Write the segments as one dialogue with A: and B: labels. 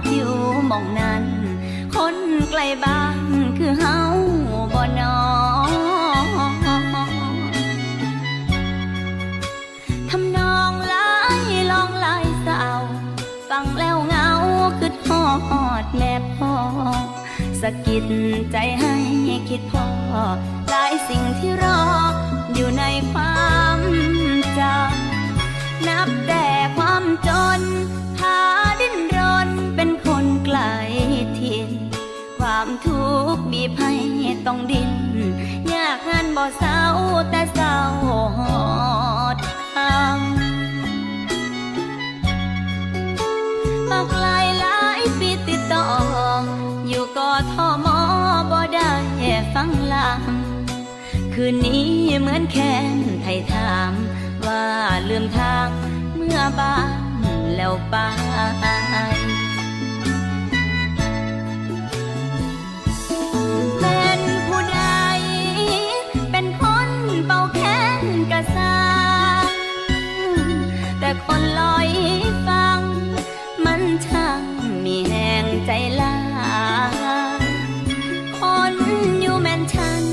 A: กอยู่มองนั้น คนไกลบ้านคือเฮาบ่นอทำนองลายลองลายสาว ฟังแล้วเหงาคือทอดแม่พ่อสะกิดใจให้คิดพอหลายสิ่งที่รออยู่ในควา บีบให้ต้องดิ้นยากงานบ่เศร้าแต่เศร้าหอดทางปากลายหลายปีติดต่อ อยู่กอทอมอบ่ได้ฟังลำคืนนี้เหมือนแค้นไทยถาม ว่าลืมทางเมื่อบ้านแล้วไปางมีแหงใจลาคนอยู่แมนชัน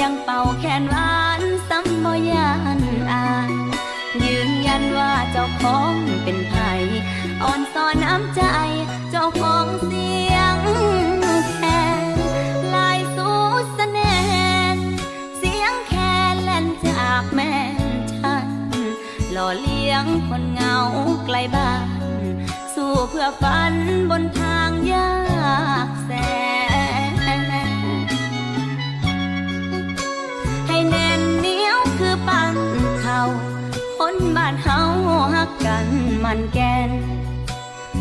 A: ยังเป่าแคนหวานซ้ำบ่ยานอายยืนยันว่าเจ้าของเป็นไผอ่อนซ้อนน้ำใจ เจ้าของเสียงแคนลายสูสแนนเสียงแคนแล่นจากแม่นชัน หล่อเลี้ยงคนเงาไกลบ้าน เพื่อฝันบนทางยากแสน ให้แน่นเหนียวคือปั้นเขาคนบ้านเฮาฮักกันมันแกน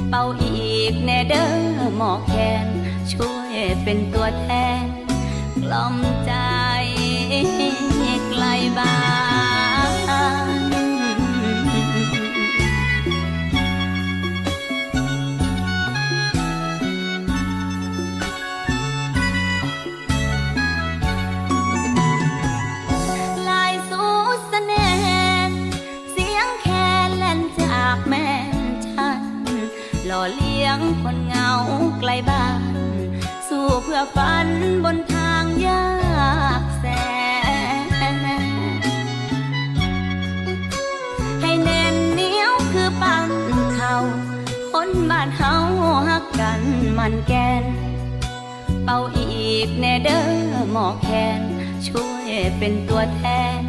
A: เป่าอีกแน่เด้อหมอแคน ช่วยเป็นตัวแทน กล่อมใจ ยงคนเหงาไกลบ้าน สู้เพื่อฝันบนทางยากแสน ให้แน่นเหนียวคือปั้นเขาคนบ้านเฮาฮักกันมันแกน เป่าอีกแน่เด้อหมอแคนช่วยเป็นตัวแทน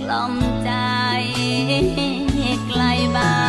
A: กล่อมใจไกลบ้าน